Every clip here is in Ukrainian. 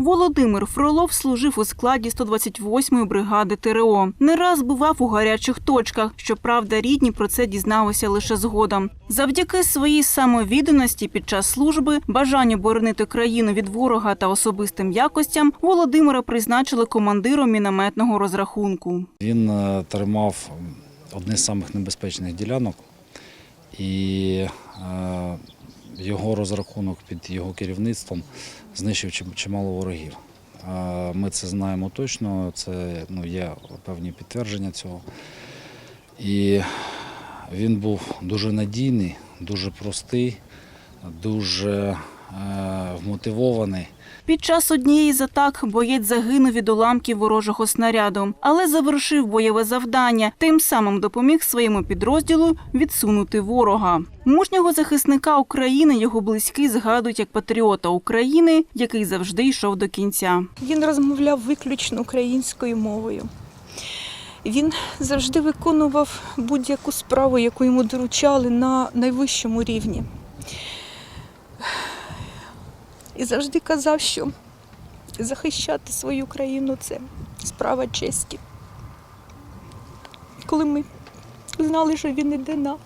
Володимир Фролов служив у складі 128-ї бригади ТРО. Не раз бував у гарячих точках. Щоправда, рідні про це дізналися лише згодом. Завдяки своїй самовідданості під час служби, бажанню боронити країну від ворога та особистим якостям, Володимира призначили командиром мінометного розрахунку. Він е, тримав одне з самих небезпечних ділянок, і е, його розрахунок під його керівництвом знищив чимало ворогів. Ми це знаємо точно, це ну, є певні підтвердження цього. І він був дуже надійний, дуже простий, дуже вмотивований. Під час однієї з атак боєць загинув від уламків ворожого снаряду, але завершив бойове завдання, тим самим допоміг своєму підрозділу відсунути ворога. Мужнього захисника України його близькі згадують як патріота України, який завжди йшов до кінця. Він розмовляв виключно українською мовою. Він завжди виконував будь-яку справу, яку йому доручали на найвищому рівні. І завжди казав, що захищати свою країну це справа честі. Коли ми знали, що він іде на,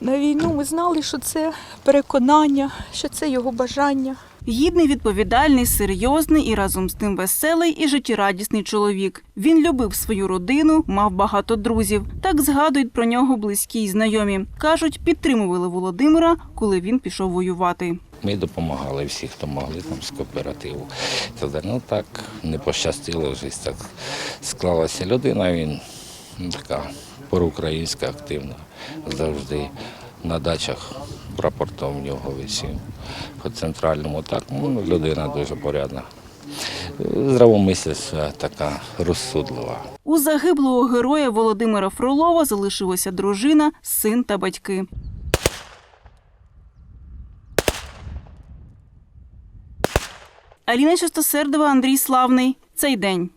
на війну, ми знали, що це переконання, що це його бажання. Гідний, відповідальний, серйозний і разом з тим веселий і життєрадісний чоловік. Він любив свою родину, мав багато друзів. Так згадують про нього близькі й знайомі. кажуть, підтримували Володимира, коли він пішов воювати. Ми допомагали всі, хто могли там з кооперативу. Тоді, ну так не пощастило, вже так склалася людина. Він така проукраїнська, активна, завжди на дачах прапортом в нього висів. По центральному так, ну, людина дуже порядна. Здравомисляща, така розсудлива. У загиблого героя Володимира Фролова залишилася дружина, син та батьки. Аліна Чистосердова, Андрій Славний. Цей день.